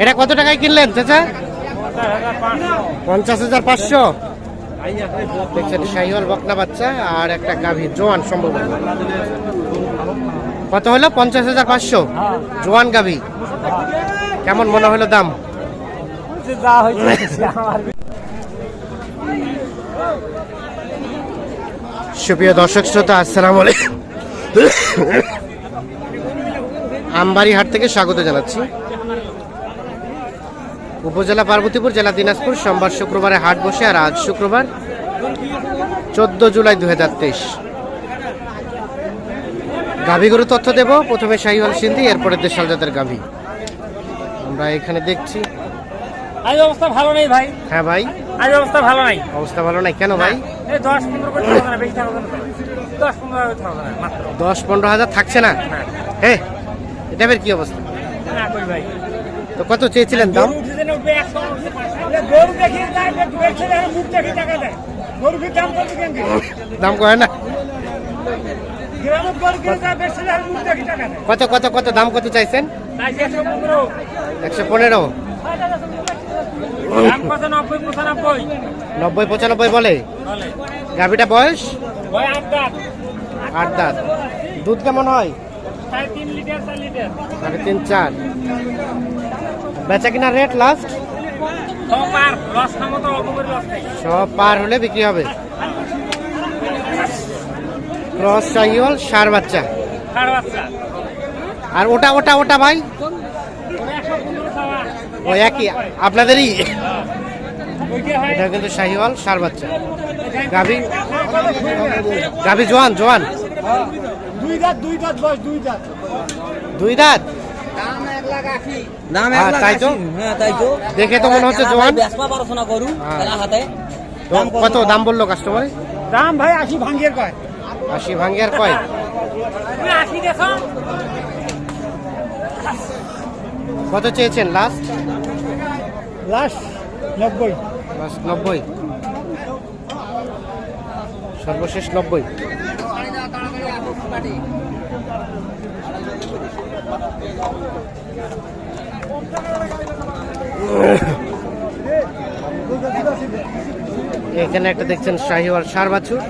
এটা কত টাকায় কিনলেন, চাচা? পঞ্চাশ হাজার পাঁচশো। দেখছেন, শাহিওয়াল বকনা বাচ্চা আর একটা গাভী, জোয়ান সম্ভব কত হলো? পঞ্চাশ হাজার পাঁচশো। জোয়ান গাভী। কেমন মনে হলো দাম? সুপ্রিয় দর্শক শ্রোতা, আসসালামু আলাইকুম। আমবাড়ি হাট থেকে স্বাগত জানাচ্ছি। উপজেলা পার্বতীপুর জেলা দিনাজপুর সোমবার শুক্রবারে হাট বসে আর আজ শুক্রবার চোদ্দ জুলাই দু হাজার তেইশ। গাভীগুরু তথ্য দেব। প্রথমে শাহিওয়াল সিন্ধি এরপরে দেশাল জাতের গাভী। আমরা এখানে দেখছি। আজ অবস্থা ভালো নেই ভাই। হ্যাঁ ভাই। আজ অবস্থা ভালো নাই। অবস্থা ভালো নাই। কেন ভাই? দশ পনেরো করে বেশি থাকবে দশ পনেরো হাজার মাত্র। দশ পনেরো হাজার থাকছে না? হ্যাঁ। এটা কি অবস্থা? না ভাই। তো কত চেয়েছিলেন দাম? দাম কয় না? কত কত কত দাম কত চাইছেন? একশো পনেরো। নব্বই পঁচানব্বই। বলে? গাভিটা বয়স? আট দাঁত। দুধ কেমন হয়? সাড়ে তিন চার বেচা কিনা রেট লাস্ট ছ পার সব পার হলে বিক্রি হবে। ক্রস চাহিওল সার বাচ্চা। আর ওটা ওটা ওটা ভাই? ওটা একশো পনেরো সাওয়া ও একই আপনাদেরই? এটা কিন্তু শাহিওয়াল সার বাচ্চা। গাভি গাভি জোয়ান জোয়ান। দুই দাঁত দুই দাঁত বয়স দুই দাঁত। দুই দাঁত? দাম এক লাখ তাই তো? আশি। তাই তো। দেখে তো মনে হচ্ছে জোয়ান। পড়াশোনা করু হ্যাঁ। হাতে। কত? দাম বলল কাস্টমারে দাম ভাই আশি ভাঙ্গের কয়। আশি ভাঙ্গি আর কয়? তুমি আশি দেখো। কত চেয়েছেন লাস্ট লাশ নব্বই। লাস্ট নব্বই। সর্বশেষ নব্বই। এখানে একটা দেখছেন শাহিওয়াল সার বাছুর।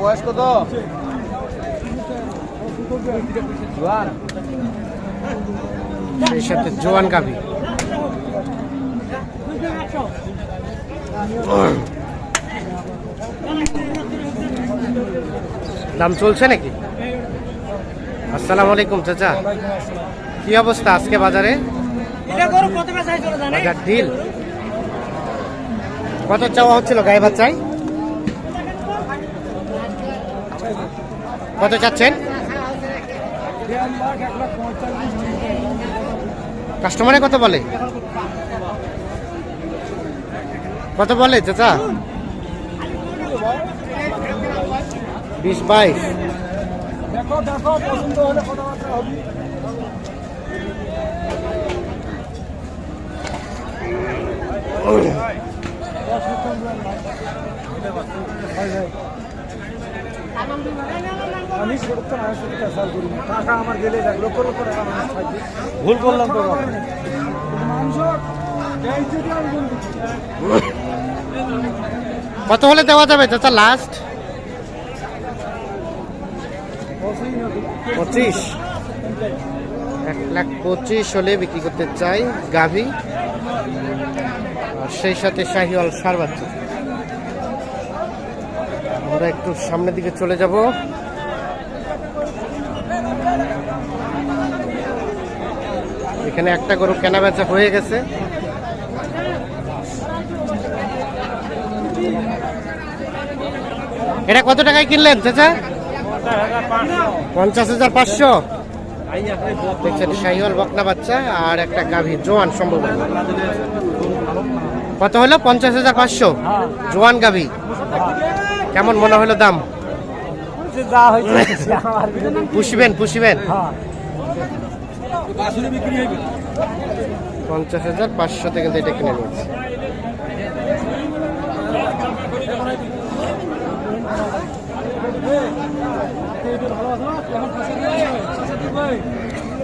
বয়স কত? জোয়ান। সেই সাথে জোয়ান গাভি। দাম চলছে নাকি? আসসালামু আলাইকুম চাচা। কি অবস্থা আজকে বাজারে? ডিল কত চাওয়া হচ্ছিল গায়ে বাচ্চাই কত চাচ্ছেন? কাস্টমারে কত বলে? কত বলে চাচা? বিশ বাইশ। দেখো দেখো পছন্দ হলে কথাবার্তা হবে। আমি সত্তর আশি টাকা সাল করি না। টাকা আমার গেলে যাক লক্ষ লক্ষ টাকা মানুষ থাকবে ভুল করলাম তো মাংস কত হলে দেওয়া যাবে? চাচা লাস্ট পঁচিশ। এক লাখ পঁচিশ হলে বিক্রি করতে চাই গাভি। আর সেই সাথে শাহিওয়াল সার বাচ্চা। আমরা একটু সামনের দিকে চলে যাব। এখানে একটা গরু কেনা বেচা হয়ে গেছে। এটা কত টাকায় কিনলেন, চাচা? পঞ্চাশ হাজার পাঁচশো। দেখছেন শাহিওয়াল বকনা বাচ্চা আর একটা গাভী, জোয়ান সম্ভব কত হলো? পঞ্চাশ হাজার পাঁচশো। জোয়ান গাভী। কেমন মনে হলো দাম? পুষবেন পুষবেন। পঞ্চাশ হাজার পাঁচশোতে কিন্তু এটা কিনে নিয়েছে।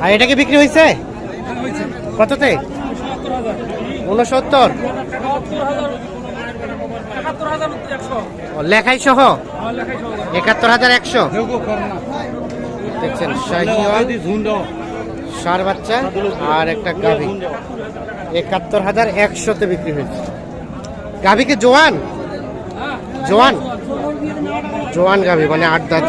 আর এটা কি বিক্রি হয়েছে? কততে? উনসত্তর লেখাই সহ? একাত্তর হাজার একশো? দেখছেন সার বাচ্চা আর একটা গাভি। একাত্তর হাজার একশোতে বিক্রি হয়েছে। গাভিকে জোয়ান? জোয়ান। জোয়ান গাভি মানে আট দাঁত।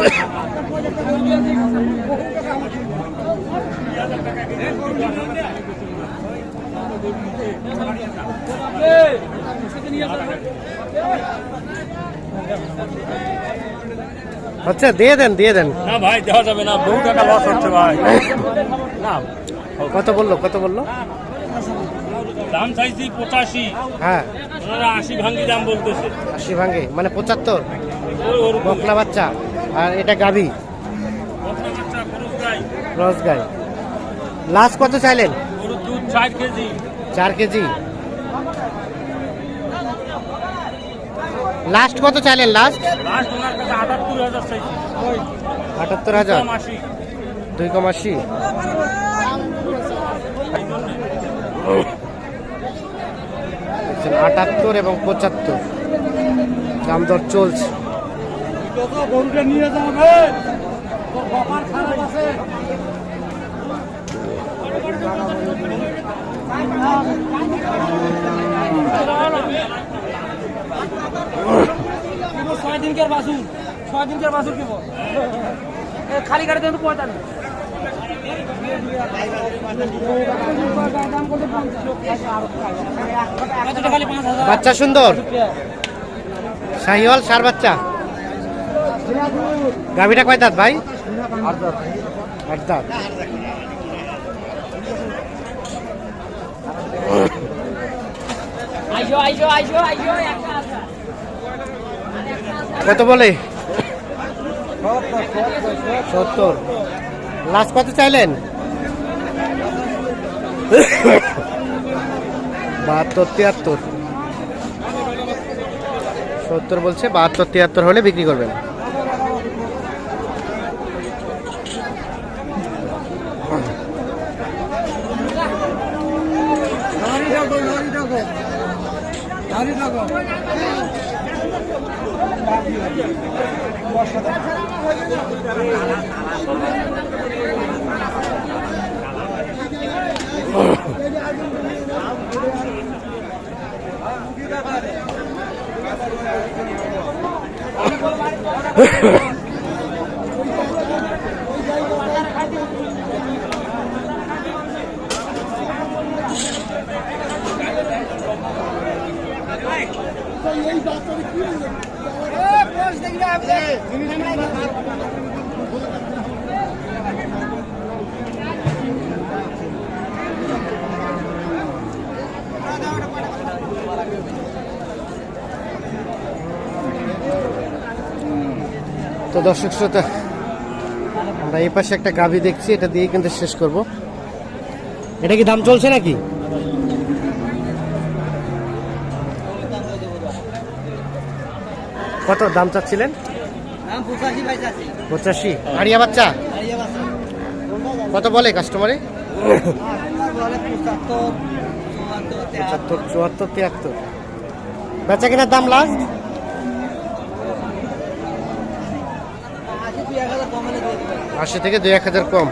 আচ্ছা দিয়ে দেন দিয়ে দেন। না ভাই দেওয়া যাবে না। বহু টাকা লস হচ্ছে ভাই। না। কত বলল কত বলল? দাম চাইছি পঁচাশি। হ্যাঁ। ওনারা আশি ভাঙ্গি দাম বলতেছে। আশি ভাঙ্গে মানে পঁচাত্তর? বকলা বাচ্চা আর এটা গাভি। রস গাই। লাস্ট কত চাইলেন? দুধ ষাট কেজি। চার কেজি। লাস্ট কত চাইলেন লাস্ট আটাত্তর হাজার দুই কম আশি আটাত্তর এবং পঁচাত্তর। দাম দর চলছে। নিয়ে যাবে। ছয় দিনকার বাসুর ছয় দিনকার বাসুর কিব। খালি গাড়ি দেন পঁয়তাল্লিশ খালি? পাঁচ হাজার। বাচ্চা সুন্দর। শাহিওয়াল সার বাচ্চা। গাভিটা কয় দাঁত ভাই? আট দাঁত। কত বলে? সত্তর। লাস্ট কত চাইলেন? বাহাত্তর, তিয়াত্তর। সত্তর বলছে, বাহাত্তর, তিয়াত্তর হলে বিক্রি করবেন। Yeah. তো দর্শক শ্রোতা, আমরা এই পাশে একটা গাভি দেখছি, এটা দিয়ে কিন্তু শেষ করব। এটা কি দাম চলছে নাকি? কত দাম চাচ্ছিলেন? পঁচাশি পাইছে আড়িয়া বাচ্চা? কত বলে কাস্টমারে পঁচাত্তর চুয়াত্তর তিয়াত্তর। বেচা কেনার দাম লাস্ট আশি থেকে দুই এক হাজার কম।